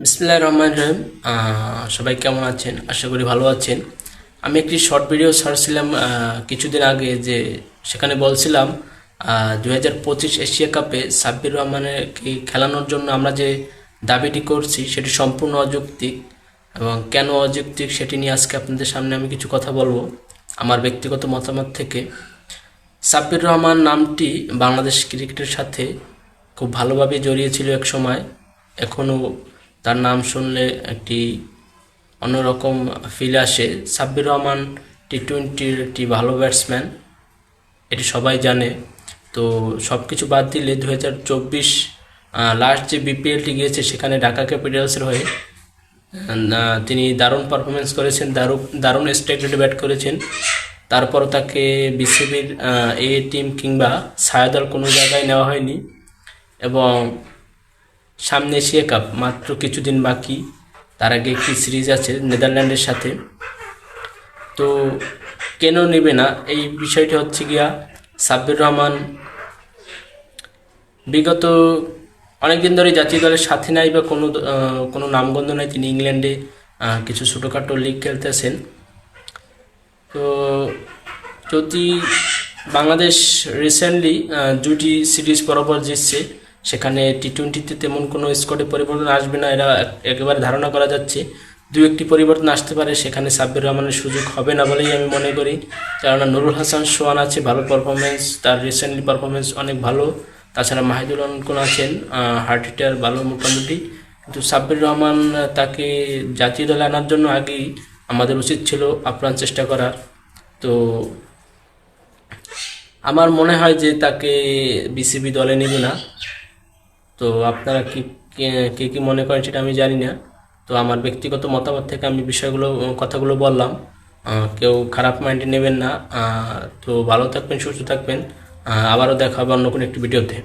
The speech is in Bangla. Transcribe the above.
বিসমিল্লাহ রহমান রহিম। সবাই কেমন আছেন? আশা করি ভালো আছেন। আমি একটি শর্ট ভিডিও ছাড়ছিলাম কিছুদিন আগে যে সেখানে বলছিলাম দু হাজার পঁচিশ এশিয়া কাপে সাব্বির রহমানের কি খেলানোর জন্য আমরা যে দাবিটি করছি, সেটি সম্পূর্ণ অযৌক্তিক এবং কেন অযৌক্তিক সেটি নিয়ে আজকে আপনাদের সামনে আমি কিছু কথা বলব আমার ব্যক্তিগত মতামত থেকে। সাব্বির রহমান নামটি বাংলাদেশ ক্রিকেটের সাথে খুব ভালোভাবে জড়িয়ে ছিল এক সময়। এখনও তার নাম শুনলে একটি অন্যরকম ফিল আসে। সাব্বির রহমান টি টোয়েন্টির একটি ভালো ব্যাটসম্যান এটি সবাই জানে। তো সব কিছু বাদ দিলে দু হাজার চব্বিশ লাস্ট যে বিপিএলটি গিয়েছে, সেখানে ঢাকা ক্যাপিটালসের হয়ে তিনি দারুণ পারফরমেন্স করেছেন, দারুণ দারুণ রেটে ব্যাট করেছেন। তারপর তাকে বিসিবির এ টিম কিংবা ছায়াদল কোনো জায়গায় নেওয়া হয়নি। এবং সামনে এশিয়া কাপ, মাত্র কিছুদিন বাকি। তার আগে একটি সিরিজ আছে নেদারল্যান্ডের সাথে। তো কেন নেবে না? এই বিষয়টি হচ্ছে গিয়া সাব্বির রহমান বিগত অনেকদিন ধরে জাতীয় দলের সাথে নাই বা কোনো কোনো নামগন্ধ নাই। তিনি ইংল্যান্ডে কিছু ছোটোখাটো লিগ খেলতেছেন। তো যদি বাংলাদেশ রিসেন্টলি দুটি সিরিজ বরাবর জিতছে সেখানে টি টোয়েন্টিতে তেমন কোনো স্কোয়াডে পরিবর্তন আসবে না, এরা একেবারে ধারণা করা যাচ্ছে। দু একটি পরিবর্তন আসতে পারে, সেখানে সাব্বির রহমানের সুযোগ হবে না বলেই আমি মনে করি। কেননা নুরুল হাসান সোয়ান আছে, ভালো পারফরমেন্স তার রিসেন্টলি পারফরমেন্স অনেক ভালো। তাছাড়া মাহিদুল অঙ্কন আছেন হার্ট হিটার ভালো মোটামুটি। কিন্তু সাব্বির রহমান তাকে জাতীয় দলে আনার জন্য আগেই আমাদের উচিত ছিল আপ্রাণ চেষ্টা করার তো আমার মনে হয় যে তাকে বিসিবি দলে নেবে না। তো আপনারা কি, কে- কে মনে করেন সেটা আমি জানি না। তো আমার ব্যক্তিগত মতামত থেকে আমি বিষয়গুলো, কথাগুলো বললাম। কেউ খারাপ মাইন্ডে নেবেন না। তো ভালো থাকবেন, সুস্থ থাকবেন। আবারও দেখা হবে অন্য কোনো একটি ভিডিওতে